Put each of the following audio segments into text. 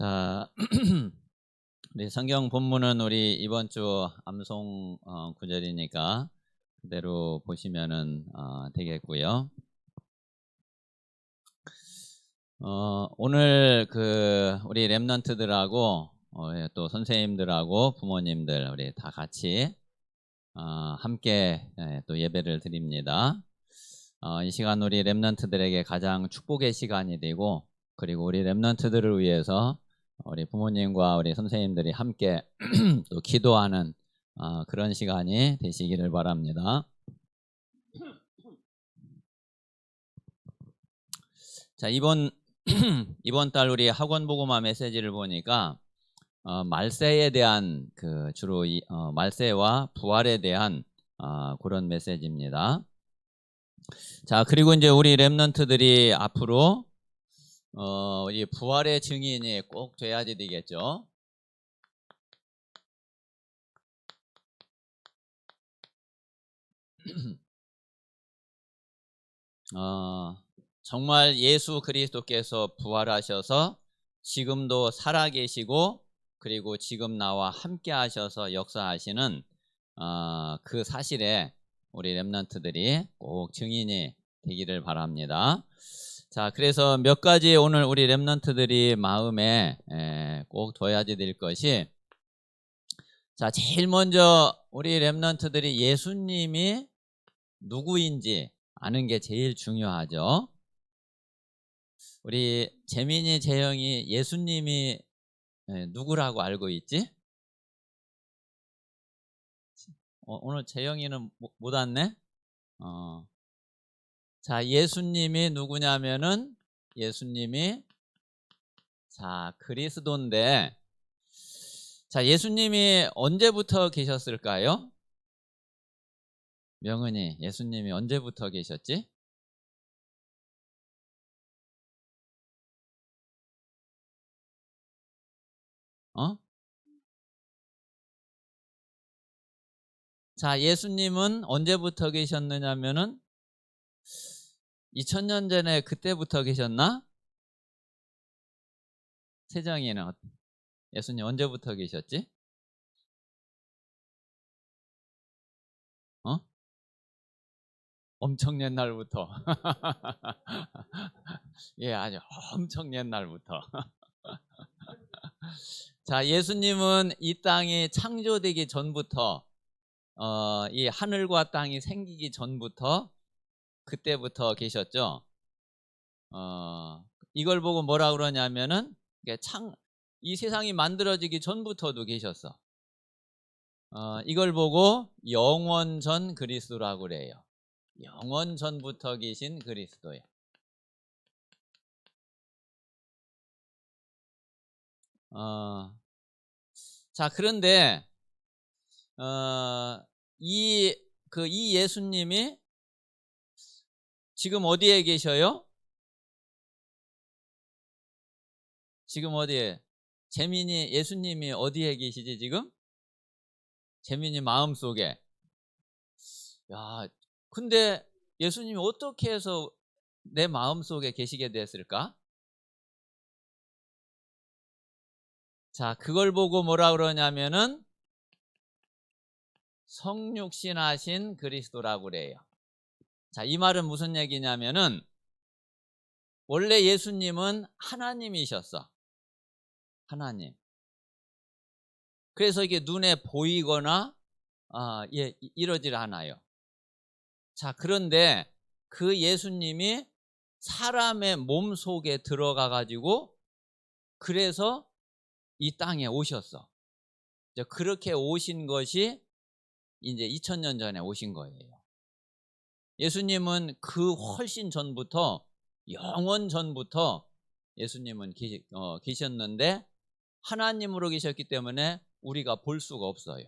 자, 우리 성경 본문은 우리 이번 주 암송 어, 구절이니까 그대로 보시면은 어, 되겠고요. 어, 오늘 그 우리 랩런트들하고 어, 예, 또 선생님들하고 부모님들 우리 다 같이 어, 함께 예, 또 예배를 드립니다. 어, 이 시간 우리 랩런트들에게 가장 축복의 시간이 되고 그리고 우리 랩런트들을 위해서 우리 부모님과 우리 선생님들이 함께 또 기도하는 어, 그런 시간이 되시기를 바랍니다. 자 이번 이번 달 우리 학원 보고마 메시지를 보니까 어, 말세에 대한 그 주로 이, 어, 말세와 부활에 대한 어, 그런 메시지입니다. 자 그리고 이제 우리 랩런트들이 앞으로 어, 이 부활의 증인이 꼭 돼야지 되겠죠. 어, 정말 예수 그리스도께서 부활하셔서 지금도 살아계시고 그리고 지금 나와 함께 하셔서 역사하시는 어, 그 사실에 우리 랩런트들이 꼭 증인이 되기를 바랍니다. 자, 그래서 몇 가지 오늘 우리 랩런트들이 마음에 에, 꼭 둬야지 될 것이 자, 제일 먼저 우리 랩런트들이 예수님이 누구인지 아는 게 제일 중요하죠. 우리 재민이 재영이 예수님이 에, 누구라고 알고 있지? 어, 오늘 재영이는 못, 못 왔네? 어. 자, 예수님이 누구냐면은 예수님이 자, 그리스도인데 자, 예수님이 언제부터 계셨을까요? 명은이 예수님이 언제부터 계셨지? 어? 자, 예수님은 언제부터 계셨느냐면은 2000년 전에 그때부터 계셨나? 세정이는 어- 예수님 언제부터 계셨지? 어? 엄청 옛날부터. 예, 아주 엄청 옛날부터. 자, 예수님은 이 땅이 창조되기 전부터 어, 이 하늘과 땅이 생기기 전부터 그때부터 계셨죠. 어, 이걸 보고 뭐라 그러냐면은 창, 이 세상이 만들어지기 전부터도 계셨어. 어, 이걸 보고 영원 전 그리스도라고 그래요. 영원 전부터 계신 그리스도예요. 어, 자 그런데 어, 이그 이 예수님이 지금 어디에 계셔요? 지금 어디에? 재민이 예수님이 어디에 계시지 지금? 재민이 마음 속에. 야, 근데 예수님이 어떻게 해서 내 마음 속에 계시게 됐을까? 자, 그걸 보고 뭐라 그러냐면은 성육신하신 그리스도라고 그래요. 자, 이 말은 무슨 얘기냐면은 원래 예수님은 하나님이셨어. 하나님. 그래서 이게 눈에 보이거나 아, 예, 이러질 않아요. 자, 그런데 그 예수님이 사람의 몸 속에 들어가 가지고 그래서 이 땅에 오셨어. 그렇게 오신 것이 이제 2000년 전에 오신 거예요. 예수님은 그 훨씬 전부터 영원 전부터 예수님은 어, 계셨는데 하나님으로 계셨기 때문에 우리가 볼 수가 없어요.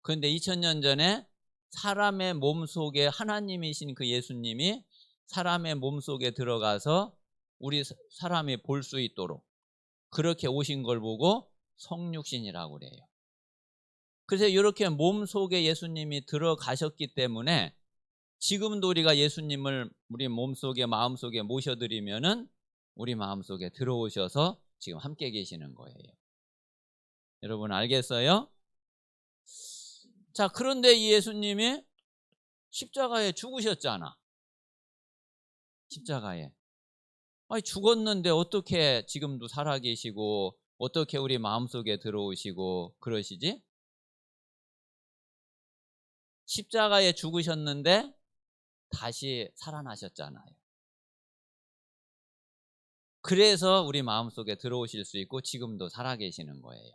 그런데 2000년 전에 사람의 몸 속에 하나님이신 그 예수님이 사람의 몸 속에 들어가서 우리 사람이 볼 수 있도록 그렇게 오신 걸 보고 성육신이라고 그래요. 그래서 이렇게 몸 속에 예수님이 들어가셨기 때문에 지금도 우리가 예수님을 우리 몸 속에 마음 속에 모셔드리면은 우리 마음 속에 들어오셔서 지금 함께 계시는 거예요. 여러분 알겠어요? 자, 그런데 이 예수님이 십자가에 죽으셨잖아. 십자가에. 아니, 죽었는데 어떻게 지금도 살아계시고, 어떻게 우리 마음속에 들어오시고, 그러시지? 십자가에 죽으셨는데 다시 살아나셨잖아요. 그래서 우리 마음속에 들어오실 수 있고 지금도 살아계시는 거예요.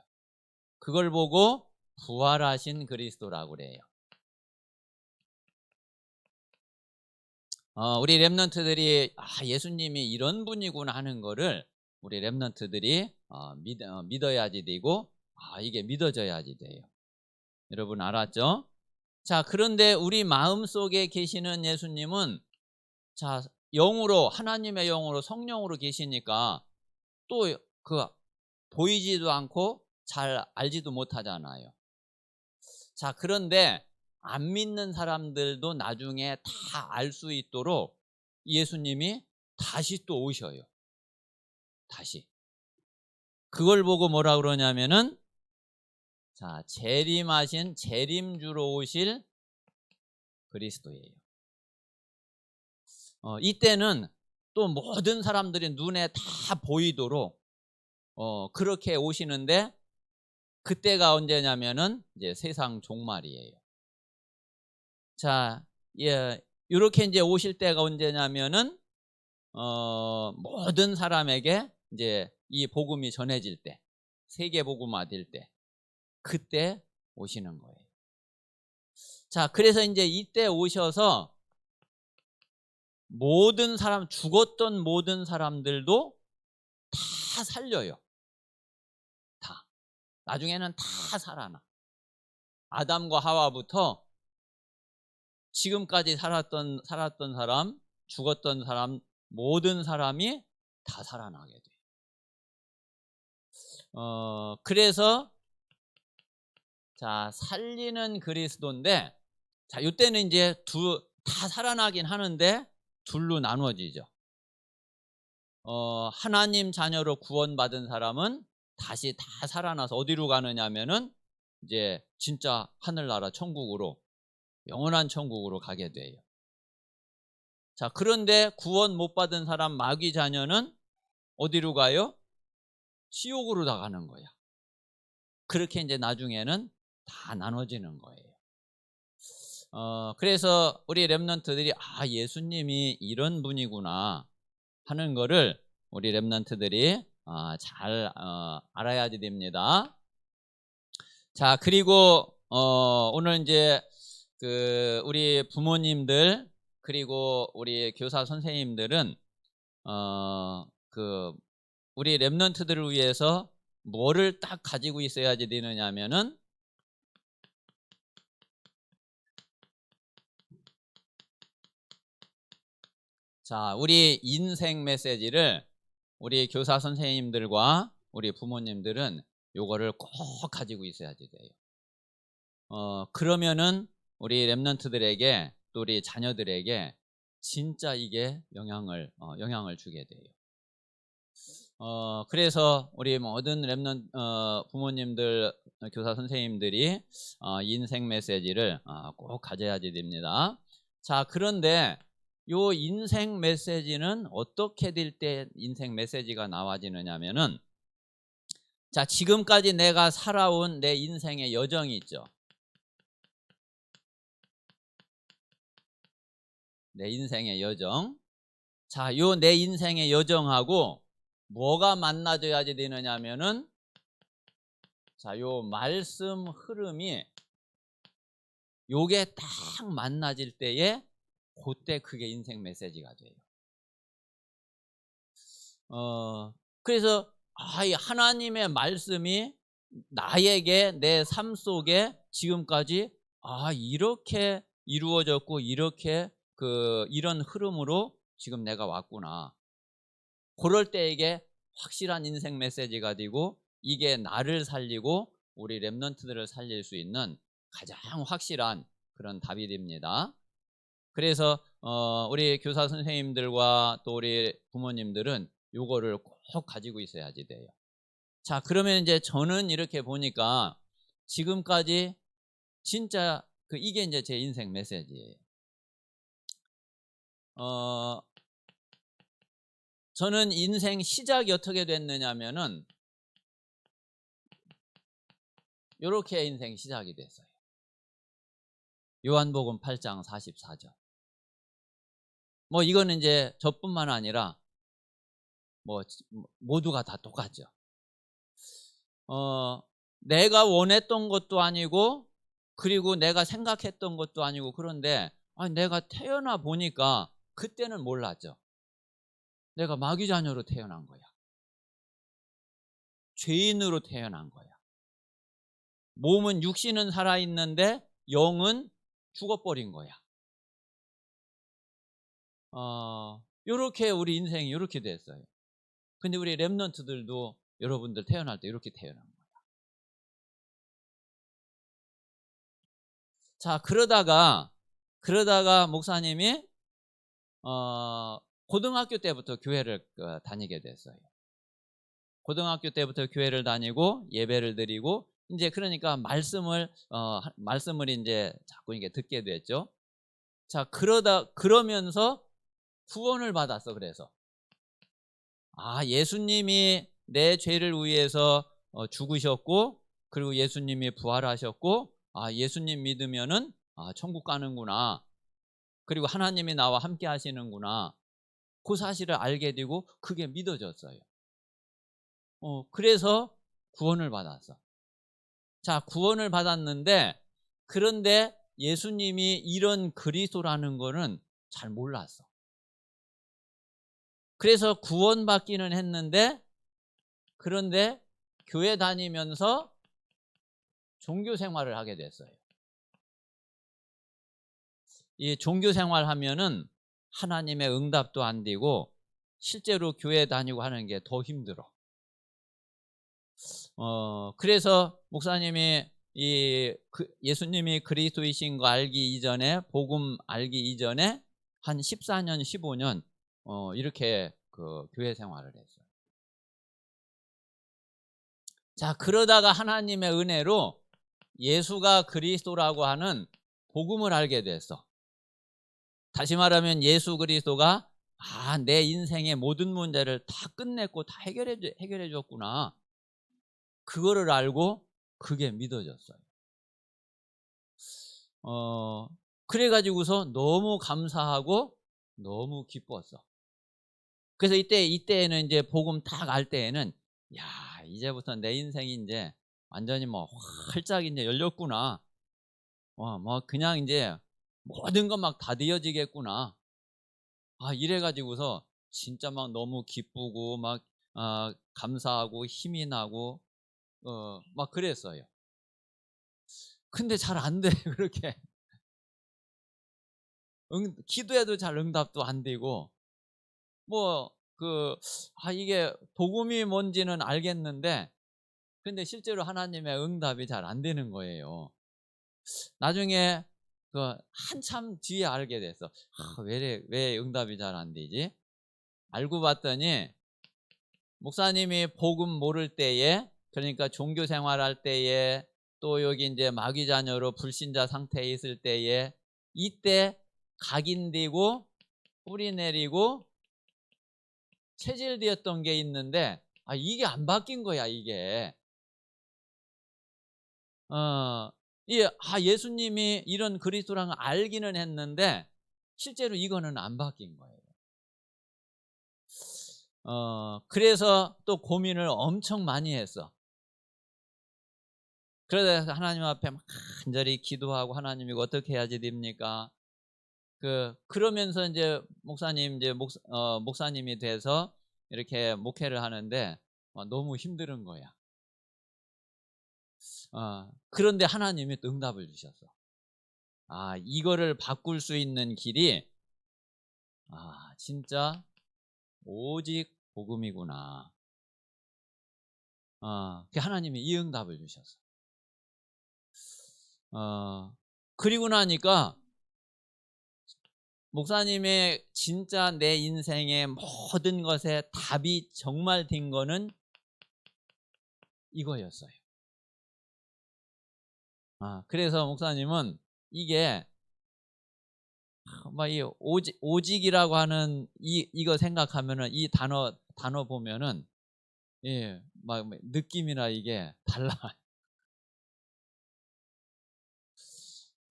그걸 보고 부활하신 그리스도라고 그래요. 어, 우리 랩런트들이 아, 예수님이 이런 분이구나 하는 거를 우리 랩런트들이 어, 믿, 어, 믿어야지 되고 아, 이게 믿어져야지 돼요. 여러분 알았죠? 자, 그런데 우리 마음 속에 계시는 예수님은 자, 영으로 하나님의 영으로 성령으로 계시니까 또 그 보이지도 않고 잘 알지도 못하잖아요. 자, 그런데 안 믿는 사람들도 나중에 다 알 수 있도록 예수님이 다시 또 오셔요. 다시. 그걸 보고 뭐라 그러냐면은 자, 재림하신 재림주로 오실 그리스도예요. 어, 이때는 또 모든 사람들이 눈에 다 보이도록 어, 그렇게 오시는데 그때가 언제냐면은 이제 세상 종말이에요. 자, 예, 이렇게 이제 오실 때가 언제냐면은 어, 모든 사람에게 이제 이 복음이 전해질 때, 세계 복음화 될 때, 그때 오시는 거예요. 자, 그래서 이제 이때 오셔서 모든 사람, 죽었던 모든 사람들도 다 살려요. 다. 나중에는 다 살아나. 아담과 하와부터 지금까지 살았던, 살았던 사람, 죽었던 사람, 모든 사람이 다 살아나게 돼요. 어, 그래서, 자, 살리는 그리스도인데, 자, 이때는 이제 두, 다 살아나긴 하는데, 둘로 나누어지죠. 어, 하나님 자녀로 구원받은 사람은 다시 다 살아나서 어디로 가느냐면은 이제 진짜 하늘나라 천국으로 영원한 천국으로 가게 돼요. 자, 그런데 구원 못 받은 사람 마귀 자녀는 어디로 가요? 지옥으로 다 가는 거야. 그렇게 이제 나중에는 다 나눠지는 거예요. 어, 그래서 우리 랩런트들이 아, 예수님이 이런 분이구나 하는 거를 우리 랩런트들이 어, 잘 어, 알아야 됩니다. 자, 그리고 어, 오늘 이제 그 우리 부모님들 그리고 우리 교사 선생님들은 어, 그 우리 랩런트들을 위해서 뭐를 딱 가지고 있어야지 되느냐면은 자, 우리 인생 메시지를 우리 교사 선생님들과 우리 부모님들은 요거를 꼭 가지고 있어야지 돼요. 어, 그러면은 우리 랩런트들에게 또 우리 자녀들에게 진짜 이게 영향을 어, 영향을 주게 돼요. 어, 그래서 우리 모든 랩런 어, 부모님들, 교사 선생님들이 어, 인생 메시지를 어, 꼭 가져야지 됩니다. 자, 그런데 요 인생 메시지는 어떻게 될 때 인생 메시지가 나와지느냐면은 자 지금까지 내가 살아온 내 인생의 여정이 있죠. 내 인생의 여정. 자, 요 내 인생의 여정하고 뭐가 만나져야지 되느냐면은 자, 요 말씀 흐름이 요게 딱 만나질 때에 그때 그게 인생 메시지가 돼요. 어, 그래서 아, 이 하나님의 말씀이 나에게 내 삶 속에 지금까지 아, 이렇게 이루어졌고 이렇게 그 이런 흐름으로 지금 내가 왔구나. 그럴 때 이게 확실한 인생 메시지가 되고 이게 나를 살리고 우리 랩런트들을 살릴 수 있는 가장 확실한 그런 답이 됩니다. 그래서 어, 우리 교사 선생님들과 또 우리 부모님들은 요거를 꼭 가지고 있어야지 돼요. 자, 그러면 이제 저는 이렇게 보니까 지금까지 진짜 그 이게 이제 제 인생 메시지예요. 어, 저는 인생 시작이 어떻게 됐느냐면은 요렇게 인생 시작이 됐어요. 요한복음 8장 44절. 뭐 이거는 이제 저뿐만 아니라 뭐 모두가 다 똑같죠. 어, 내가 원했던 것도 아니고 그리고 내가 생각했던 것도 아니고 그런데 아니, 내가 태어나 보니까 그때는 몰랐죠. 내가 마귀 자녀로 태어난 거야. 죄인으로 태어난 거야. 몸은 육신은 살아 있는데 영은 죽어버린 거야. 어, 요렇게 우리 인생이 이렇게 됐어요. 근데 우리 랩런트들도 여러분들 태어날 때 이렇게 태어난 거야. 자, 그러다가 그러다가 목사님이 어, 고등학교 때부터 교회를 어, 다니게 됐어요. 고등학교 때부터 교회를 다니고 예배를 드리고 이제 그러니까 말씀을 어, 말씀을 이제 자꾸 이게 듣게 됐죠. 자, 그러다 그러면서 구원을 받았어. 그래서 아, 예수님이 내 죄를 위해서 어, 죽으셨고 그리고 예수님이 부활하셨고 아, 예수님 믿으면은 아, 천국 가는구나. 그리고 하나님이 나와 함께 하시는구나. 그 사실을 알게 되고 그게 믿어졌어요. 어, 그래서 구원을 받았어. 자, 구원을 받았는데 그런데 예수님이 이런 그리스도라는 거는 잘 몰랐어. 그래서 구원받기는 했는데 그런데 교회 다니면서 종교 생활을 하게 됐어요. 이 종교 생활 하면은 하나님의 응답도 안 되고 실제로 교회 다니고 하는 게 더 힘들어. 어, 그래서 목사님이 이 그 예수님이 그리스도이신 거 알기 이전에 복음 알기 이전에 한 14년, 15년 어, 이렇게 그 교회 생활을 했어요. 자, 그러다가 하나님의 은혜로 예수가 그리스도라고 하는 복음을 알게 됐어. 다시 말하면 예수 그리스도가 아, 내 인생의 모든 문제를 다 끝냈고 다 해결해 해결해 줬구나. 그거를 알고 그게 믿어졌어요. 어, 그래 가지고서 너무 감사하고 너무 기뻤어. 그래서 이때 이때에는 이제 복음 딱 알 때에는 야, 이제부터 내 인생이 이제 완전히 뭐 활짝 이제 열렸구나. 어, 뭐 그냥 이제 모든 것 막 다 되어지겠구나. 아, 이래가지고서 진짜 막 너무 기쁘고 막 아, 감사하고 힘이 나고 어, 막 그랬어요. 근데 잘 안 돼, 그렇게. 응, 기도해도 잘 응답도 안 되고, 뭐, 그, 아, 이게 복음이 뭔지는 알겠는데, 근데 실제로 하나님의 응답이 잘 안 되는 거예요. 나중에 그 한참 뒤에 알게 됐어. 아, 왜, 왜 응답이 잘 안 되지? 알고 봤더니 목사님이 복음 모를 때에 그러니까 종교 생활할 때에 또 여기 이제 마귀 자녀로 불신자 상태에 있을 때에 이때 각인되고 뿌리 내리고 체질되었던 게 있는데 아 이게 안 바뀐 거야 이게 어, 이, 아, 예수님이 이런 그리스도라는 걸 알기는 했는데 실제로 이거는 안 바뀐 거예요. 어, 그래서 또 고민을 엄청 많이 했어. 그래서 하나님 앞에 막 간절히 기도하고 하나님 이거 어떻게 해야지 됩니까? 그 그러면서 이제 목사님 이제 목, 어, 목사님이 돼서 이렇게 목회를 하는데 어, 너무 힘든 거야. 어, 그런데 하나님이 또 응답을 주셨어. 아, 이거를 바꿀 수 있는 길이, 아, 진짜, 오직 복음이구나. 어, 그 하나님이 이 응답을 주셨어. 어, 그리고 나니까, 목사님의 진짜 내 인생의 모든 것에 답이 정말 된 거는 이거였어요. 아, 그래서 목사님은 이게 막이 오직 오직이라고 하는 이 이거 생각하면은 이 단어 단어 보면은 예, 막 느낌이나 이게 달라.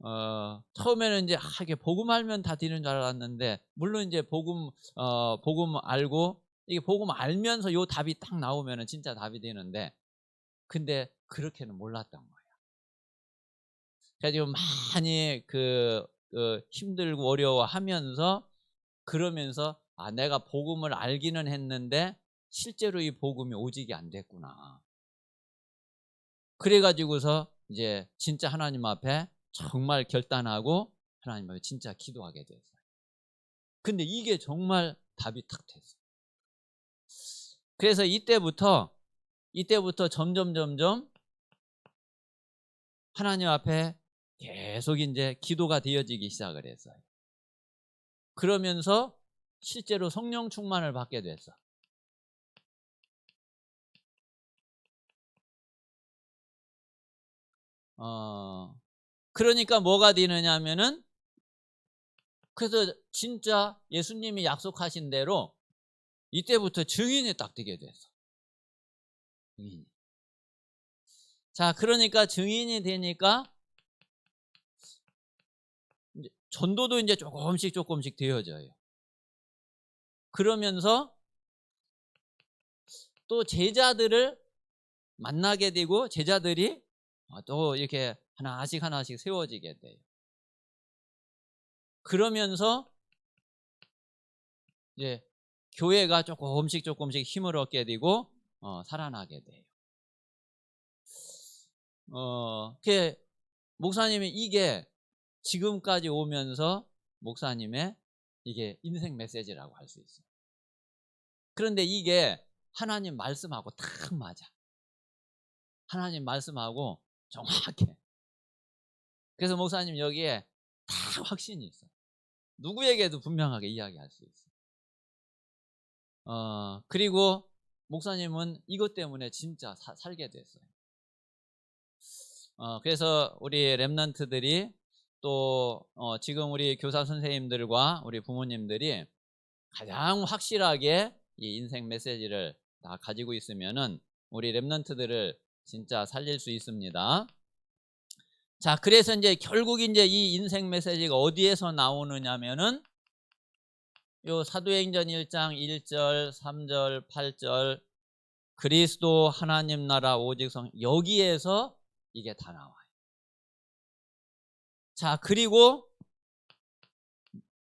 어, 처음에는 이제 아, 이게 복음 알면 다 되는 줄 알았는데 물론 이제 복음 어, 복음 알고 이게 복음 알면서 요 답이 딱 나오면은 진짜 답이 되는데 근데 그렇게는 몰랐던 거예요. 그래가지고 많이 그, 그 힘들고 어려워하면서 그러면서 아 내가 복음을 알기는 했는데 실제로 이 복음이 오직이 안 됐구나. 그래가지고서 이제 진짜 하나님 앞에 정말 결단하고 하나님 앞에 진짜 기도하게 됐어요. 근데 이게 정말 답이 탁 됐어요. 그래서 이때부터 이때부터 점점 점점 하나님 앞에 계속 이제 기도가 되어지기 시작을 했어요. 그러면서 실제로 성령 충만을 받게 됐어. 어, 그러니까 뭐가 되느냐 하면은 그래서 진짜 예수님이 약속하신 대로 이때부터 증인이 딱 되게 됐어. 증인이. 자, 그러니까 증인이 되니까 이제 전도도 이제 조금씩 조금씩 되어져요. 그러면서 또 제자들을 만나게 되고 제자들이 또 이렇게 하나씩 하나씩 세워지게 돼요. 그러면서 이제 교회가 조금씩 조금씩 힘을 얻게 되고 어, 살아나게 돼요. 어, 그 목사님이 이게 지금까지 오면서 목사님의 이게 인생 메시지라고 할 수 있어요. 그런데 이게 하나님 말씀하고 딱 맞아. 하나님 말씀하고 정확해. 그래서 목사님 여기에 다 확신이 있어. 누구에게도 분명하게 이야기할 수 있어. 어, 그리고 목사님은 이것 때문에 진짜 사, 살게 됐어요. 어, 그래서 우리 랩런트들이 또 어, 지금 우리 교사 선생님들과 우리 부모님들이 가장 확실하게 이 인생 메시지를 다 가지고 있으면은 우리 랩런트들을 진짜 살릴 수 있습니다. 자, 그래서 이제 결국 이제 이 인생 메시지가 어디에서 나오느냐면은 요 사도행전 1장 1절, 3절, 8절 그리스도 하나님 나라 오직성 여기에서 이게 다 나와요. 자, 그리고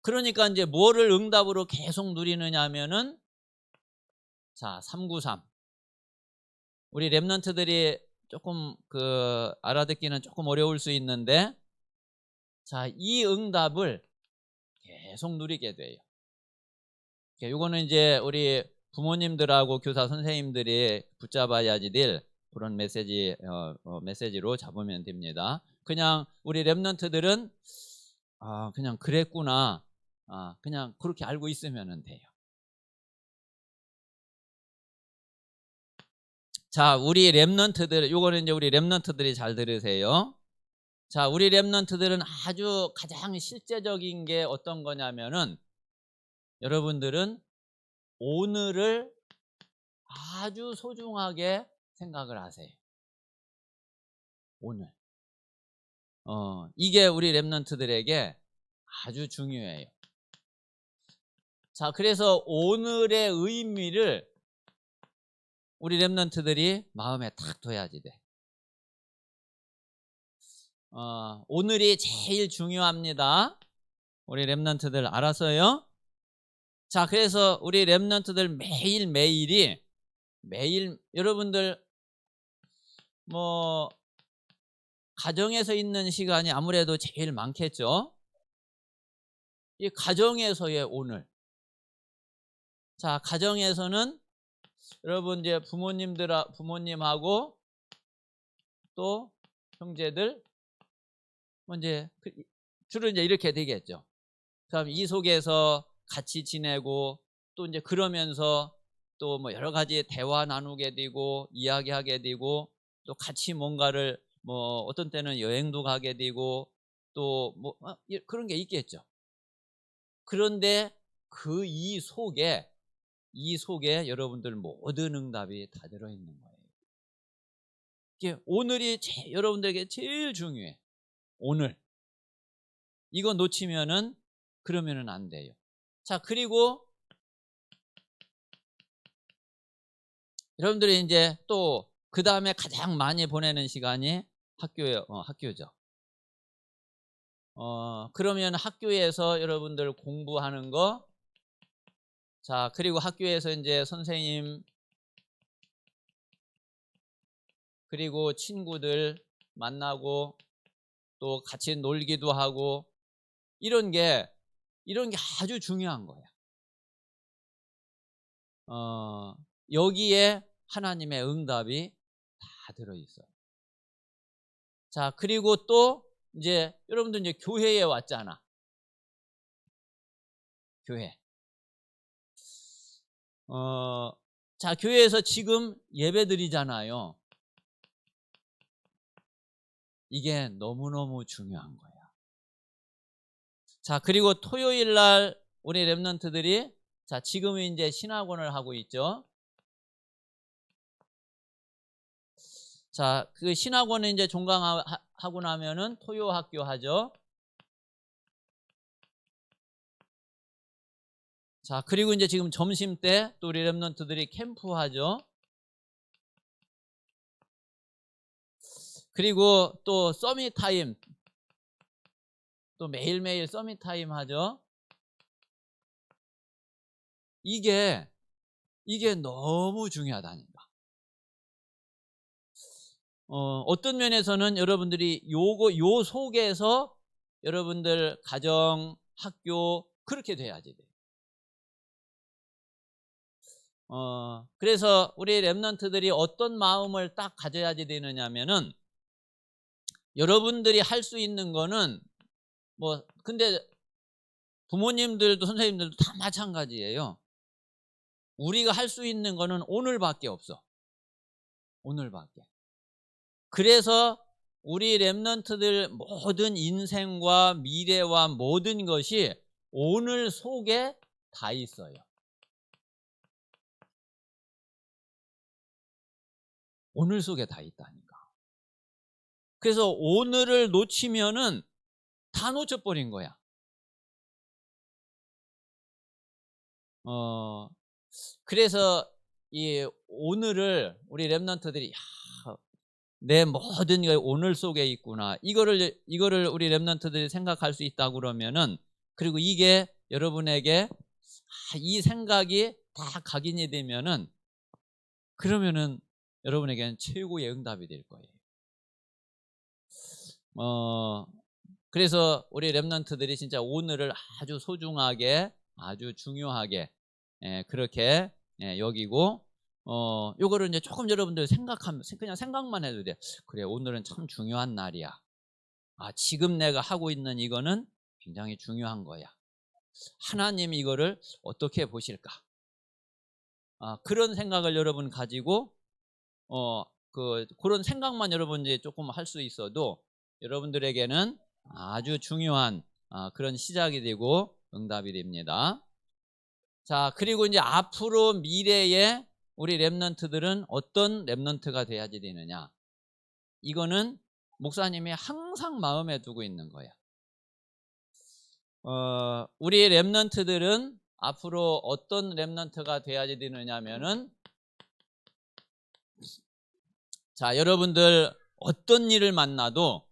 그러니까 이제 뭐를 응답으로 계속 누리느냐 하면은 자, 393. 우리 랩런트들이 조금 그 알아듣기는 조금 어려울 수 있는데 자, 이 응답을 계속 누리게 돼요. 이거는 이제 우리 부모님들하고 교사 선생님들이 붙잡아야지 될 그런 메시지 어, 어, 메시지로 잡으면 됩니다. 그냥 우리 랩런트들은 아, 그냥 그랬구나. 아, 그냥 그렇게 알고 있으면 돼요. 자, 우리 랩런트들, 요거는 이제 우리 랩런트들이 잘 들으세요. 자, 우리 랩런트들은 아주 가장 실제적인 게 어떤 거냐면은 여러분들은 오늘을 아주 소중하게 생각을 하세요. 오늘. 어, 이게 우리 랩런트들에게 아주 중요해요. 자, 그래서 오늘의 의미를 우리 랩런트들이 마음에 탁 둬야지 돼. 어, 오늘이 제일 중요합니다. 우리 랩런트들 알았어요? 자, 그래서 우리 랩런트들 매일 매일이 매일 여러분들 뭐 가정에서 있는 시간이 아무래도 제일 많겠죠. 이 가정에서의 오늘. 자, 가정에서는 여러분 이제 부모님들 부모님하고 또 형제들 뭐 이제 그 주로 이제 이렇게 되겠죠. 그럼 이 속에서 같이 지내고 또 이제 그러면서 또 뭐 여러 가지 대화 나누게 되고 이야기하게 되고 또 같이 뭔가를 뭐 어떤 때는 여행도 가게 되고 또 뭐 그런 게 있겠죠. 그런데 그 이 속에 이 속에 여러분들 모든 응답이 다 들어 있는 거예요. 오늘이 제, 여러분들에게 제일 중요해. 오늘 이거 놓치면은 그러면은 안 돼요. 자 그리고 여러분들이 이제 또 그 다음에 가장 많이 보내는 시간이 학교에 어, 학교죠. 어 그러면 학교에서 여러분들 공부하는 거, 자 그리고 학교에서 이제 선생님 그리고 친구들 만나고 또 같이 놀기도 하고 이런 게 이런 게 아주 중요한 거야. 어, 여기에 하나님의 응답이 다 들어 있어요. 자, 그리고 또 이제 여러분들 이제 교회에 왔잖아. 교회. 어, 자, 교회에서 지금 예배 드리잖아요. 이게 너무너무 중요한 거야. 자, 그리고 토요일 날 우리 랩런트들이 자, 지금 이제 신학원을 하고 있죠. 자, 그 신학원을 이제 종강하고 나면은 토요 학교 하죠. 자, 그리고 이제 지금 점심 때 또 우리 랩런트들이 캠프 하죠. 그리고 또 서밋 타임 또 매일매일 서밋 타임 하죠. 이게 이게 너무 중요하다니까. 어, 어떤 면에서는 여러분들이 요거 요 속에서 여러분들 가정, 학교 그렇게 돼야지 돼. 어, 그래서 우리 랩런트들이 어떤 마음을 딱 가져야지 되느냐면은 여러분들이 할 수 있는 거는 뭐 근데 부모님들도 선생님들도 다 마찬가지예요. 우리가 할 수 있는 거는 오늘밖에 없어. 오늘밖에. 그래서 우리 랩런트들 모든 인생과 미래와 모든 것이 오늘 속에 다 있어요. 오늘 속에 다 있다니. 그래서 오늘을 놓치면은 다 놓쳐버린 거야. 어, 그래서 이 오늘을 우리 랩런트들이 내 모든 게 오늘 속에 있구나. 이거를 이거를 우리 랩런트들이 생각할 수 있다 그러면은 그리고 이게 여러분에게 아, 이 생각이 다 각인이 되면은 그러면은 여러분에게는 최고의 응답이 될 거예요. 어, 그래서 우리 랩런트들이 진짜 오늘을 아주 소중하게, 아주 중요하게, 예, 그렇게 예, 여기고, 어, 요거를 이제 조금 여러분들 생각하면, 그냥 생각만 해도 돼. 그래, 오늘은 참 중요한 날이야. 아, 지금 내가 하고 있는 이거는 굉장히 중요한 거야. 하나님 이거를 어떻게 보실까? 아, 그런 생각을 여러분 가지고, 어, 그, 그런 생각만 여러분 이제 조금 할 수 있어도 여러분들에게는 아주 중요한 아, 그런 시작이 되고 응답이 됩니다. 자, 그리고 이제 앞으로 미래에 우리 랩런트들은 어떤 랩런트가 돼야지 되느냐? 이거는 목사님이 항상 마음에 두고 있는 거예요. 어, 우리 랩런트들은 앞으로 어떤 랩런트가 돼야지 되느냐면은 자, 여러분들 어떤 일을 만나도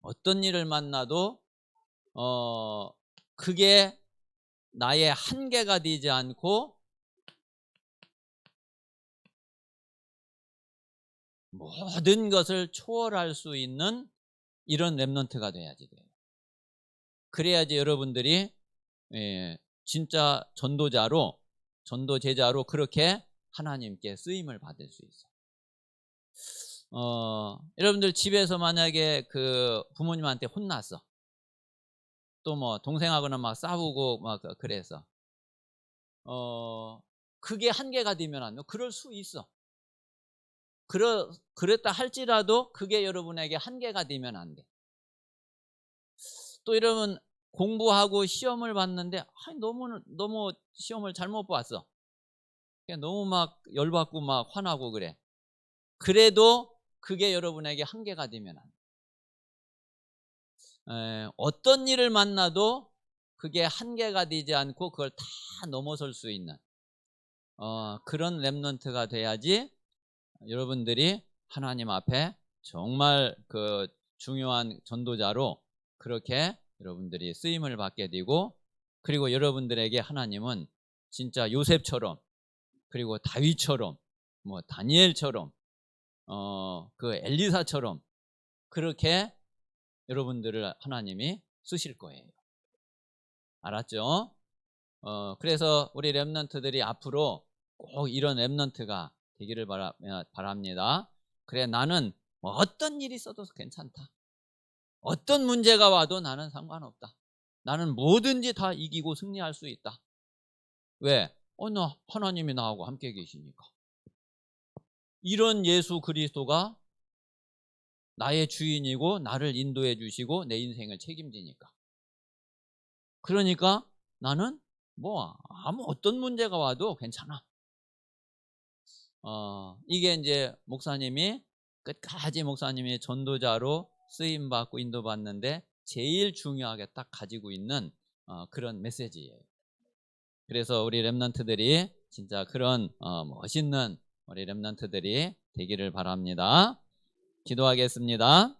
어떤 일을 만나도 어 그게 나의 한계가 되지 않고 모든 것을 초월할 수 있는 이런 랩런트가 돼야지 돼요. 그래야지 여러분들이 예, 진짜 전도자로 전도 제자로 그렇게 하나님께 쓰임을 받을 수 있어요. 어, 여러분들 집에서 만약에 그 부모님한테 혼났어. 또 뭐 동생하고는 막 싸우고 막 그래서 어, 그게 한계가 되면 안 돼. 그럴 수 있어. 그러, 그랬다 할지라도 그게 여러분에게 한계가 되면 안 돼. 또 여러분 공부하고 시험을 봤는데 아니, 너무 너무 시험을 잘못 봤어. 너무 막 열받고 막 화나고 그래. 그래도 그게 여러분에게 한계가 되면 안 돼. 에, 어떤 일을 만나도 그게 한계가 되지 않고 그걸 다 넘어설 수 있는 어, 그런 랩런트가 돼야지 여러분들이 하나님 앞에 정말 그 중요한 전도자로 그렇게 여러분들이 쓰임을 받게 되고 그리고 여러분들에게 하나님은 진짜 요셉처럼 그리고 다윗처럼 뭐 다니엘처럼 어 그 엘리사처럼 그렇게 여러분들을 하나님이 쓰실 거예요. 알았죠? 어 그래서 우리 랩런트들이 앞으로 꼭 이런 랩런트가 되기를 바라, 바랍니다. 그래 나는 뭐 어떤 일이 있어도 괜찮다. 어떤 문제가 와도 나는 상관없다. 나는 뭐든지 다 이기고 승리할 수 있다. 왜? 어, 나 하나님이 나하고 함께 계시니까. 이런 예수 그리스도가 나의 주인이고 나를 인도해 주시고 내 인생을 책임지니까. 그러니까 나는 뭐 아무 어떤 문제가 와도 괜찮아. 어, 이게 이제 목사님이 끝까지 목사님이 전도자로 쓰임 받고 인도 받는데 제일 중요하게 딱 가지고 있는 어, 그런 메시지예요. 그래서 우리 렘넌트들이 진짜 그런 어, 멋있는 우리 렘넌트들이 되기를 바랍니다. 기도하겠습니다.